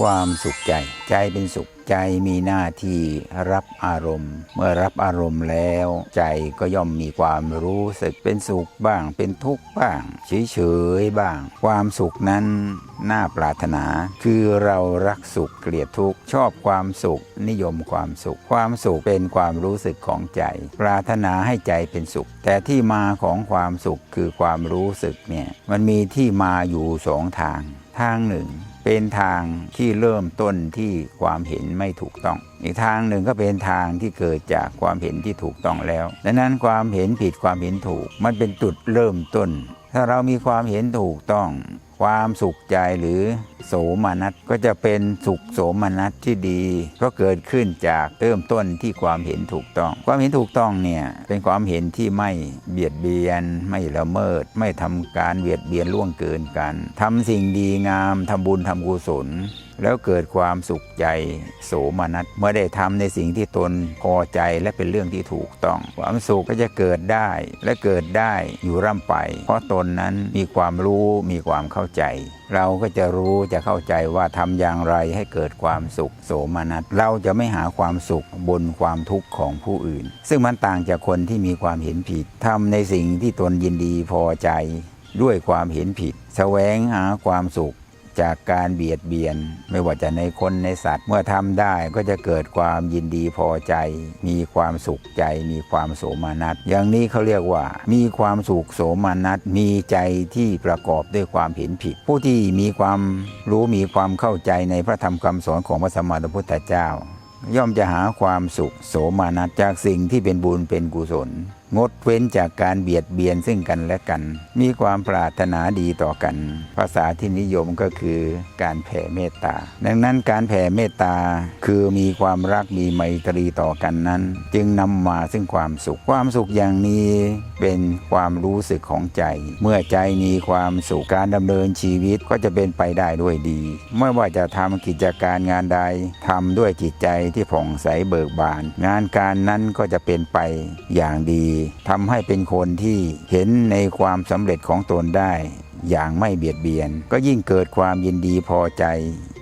ความสุขใจ ใจเป็นสุขใจมีหน้าที่รับอารมณ์ เมื่อรับอารมณ์แล้ว ใจก็ย่อมมีความรู้สึกเป็นสุขบ้าง เป็นทุกข์บ้างเฉยๆบ้าง ความสุขนั้นน่าปรารถนา คือเรารักสุขเกลียดทุกข์ชอบความสุข นิยมความสุข ความสุขเป็นความรู้สึกของใจ ปรารถนาให้ใจเป็นสุข แต่ที่มาของความสุขคือความรู้สึกเนี่ยมันมีที่มาอยู่สองทาง ทางหนึ่ง เป็นทางที่เริ่มต้นที่ความเห็นไม่ถูกต้อง อีกทางหนึ่งก็เป็นทางที่เกิดจากความเห็นที่ถูกต้องแล้ว ดังนั้นความเห็นผิดความเห็นถูก มันเป็นจุดเริ่มต้น ถ้าเรามีความเห็นถูกต้อง ความสุขใจหรือโสมนัสก็จะเป็นสุขโสมนัสที่ดีเพราะเกิดขึ้นจากเริ่มต้นที่ความเห็นถูกต้อง ความเห็นถูกต้องเนี่ยเป็นความเห็นที่ไม่เบียดเบียน ไม่ละเมิด ไม่ทำการเบียดเบียนล่วงเกินกันทำสิ่งดีงามทำบุญทำกุศล แล้วเกิดความสุขใจโสมนัสเมื่อได้ทำในสิ่งที่ตนพอใจและเป็นเรื่องที่ถูกต้อง ความสุขก็จะเกิดได้และเกิดได้อยู่ร่ำไป เพราะตนนั้นมีความรู้มีความเข้าใจ เราก็จะรู้จะเข้าใจว่าทำอย่างไรให้เกิดความสุขโสมนัสเราจะไม่หาความสุขบนความทุกข์ของผู้อื่น ซึ่งมันต่างจากคนที่มีความเห็นผิดทำในสิ่งที่ตนยินดีพอใจ ด้วยความเห็นผิดแสวงหาความสุข จากการเบียดเบียน ไม่ว่าจะในคนในสัตว์ เมื่อทำได้ก็จะเกิดความยินดีพอใจ มีความสุขใจ มีความโสมนัสอย่างนี้เขาเรียกว่า มีความสุขโสมนัสมีใจที่ประกอบด้วยความเห็นผิด ผู้ที่มีความรู้มีความเข้าใจในพระธรรมคำสอนของพระสัมมาสัมพุทธเจ้า ย่อมจะหาความสุขโสมนัสจากสิ่งที่เป็นบุญเป็นกุศล งดเว้นจากการเบียดเบียนซึ่งกันและกัน มีความปรารถนาดีต่อกัน ภาษาที่นิยมก็คือการแผ่เมตตา ดังนั้นการแผ่เมตตาคือมีความรักมีไมตรีต่อกันนั้น จึงนำมาซึ่งความสุข ความสุขอย่างนี้เป็นความรู้สึกของใจ เมื่อใจมีความสุขการดำเนินชีวิตก็จะเป็นไปได้ด้วยดีไม่ว่าจะทำกิจการงานใดทำด้วยจิตใจที่ผ่องใสเบิกบาน งานการนั้นก็จะเป็นไปอย่างดีทำให้เป็นคนที่เห็นในความสำเร็จของตนได้อย่างไม่เบียดเบียน ก็ยิ่งเกิดความยินดีพอใจ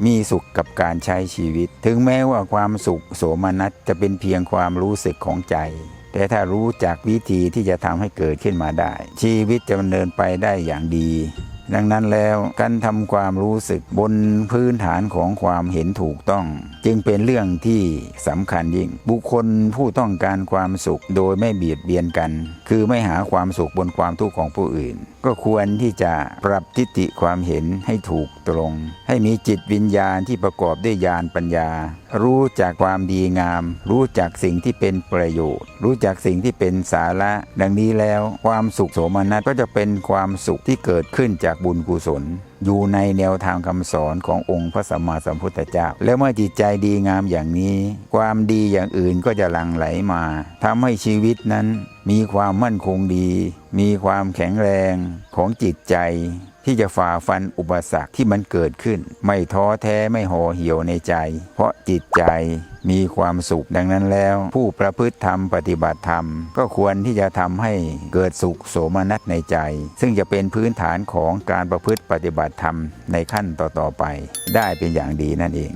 มีสุขกับการใช้ชีวิต ถึงแม้ว่าความสุขโสมนัสจะเป็นเพียงความรู้สึกของใจ แต่ถ้ารู้จักวิธีที่จะทำให้เกิดขึ้นมาได้ ชีวิตจะดำเนินไปได้อย่างดี ดังนั้นแล้วการทำความรู้สึกบนพื้นฐานของความเห็นถูกต้อง จึงเป็นเรื่องที่สำคัญยิ่ง บุคคลผู้ต้องการความสุขโดยไม่เบียดเบียนกัน คือไม่หาความสุขบนความทุกข์ของผู้อื่น ก็ควรที่จะปรับทิฏฐิความเห็นให้ถูกตรง ให้มีจิตวิญญาณที่ประกอบด้วยญาณปัญญา รู้จักความดีงาม รู้จักสิ่งที่เป็นประโยชน์ รู้จักสิ่งที่เป็นสาระ ดังนี้แล้วความสุขโสมนัสก็จะเป็นความสุขที่เกิดขึ้นจากบุญกุศล อยู่ในแนวทางคำสอนขององค์พระสัมมาสัมพุทธเจ้า และเมื่อจิตใจดีงามอย่างนี้ ความดีอย่างอื่นก็จะหลั่งไหลมาทำให้ชีวิตนั้น มีความมั่นคงดี มีความแข็งแรงของจิตใจ ที่จะฝ่าฟันอุปสรรคที่มันเกิดขึ้น ไม่ท้อแท้ไม่ห่อเหี่ยวในใจ เพราะจิตใจมีความสุขดังนั้นแล้ว ผู้ประพฤติธรรมปฏิบัติธรรม ก็ควรที่จะทำให้เกิดสุขโสมนัสในใจ ซึ่งจะเป็นพื้นฐานของการประพฤติปฏิบัติธรรมในขั้นต่อๆไป ได้เป็นอย่างดีนั่นเอง